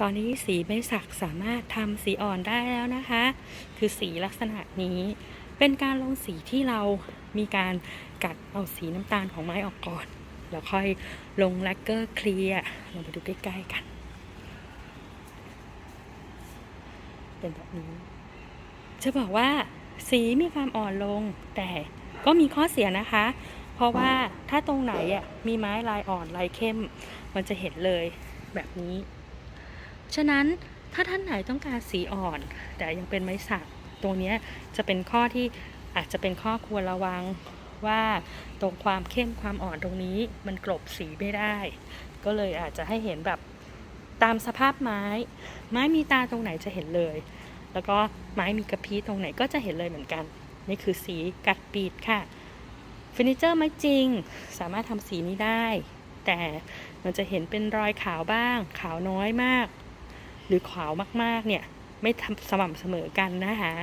ตอนนี้สีไม้สักสามารถทำสีอ่อนได้แล้วนะคะ คือสีลักษณะนี้เป็นการลงสีที่เรามีการกัดเอาสีน้ำตาลของไม้ออกก่อน แล้วค่อยลงแลกเกอร์เคลียร์ลงไปดูใกล้ๆกัน เป็นแบบนี้ จะบอกว่าสีมีความอ่อนลงแต่ก็มีข้อเสียนะคะ เพราะว่าถ้าตรงไหนอะมีไม้ลายอ่อนลายเข้ม มันจะเห็นเลยแบบนี้ ฉะนั้นถ้าท่านไหนต้องการสีอ่อน แต่ยังเป็นไม้สักตรงนี้จะเป็นข้อที่อาจจะเป็นข้อควรระวังว่าตรงความเข้มความอ่อนตรงนี้มันกลบสีไม่ได้ ก็เลยอาจจะให้เห็นแบบตามสภาพไม้ ไม้มีตาตรงไหนจะเห็นเลย แล้วก็ไม้มีกระพี้ตรงไหนก็จะเห็นเลยเหมือนกัน นี่คือสีกัดปีดค่ะเฟอร์นิเจอร์ไม้จริงสามารถทำสีนี้ได้ แต่มันจะเห็นเป็นรอยขาวบ้าง ขาวน้อยมาก หรือขาวมากๆเนี่ยไม่ทำสม่ำเสมอกันนะคะ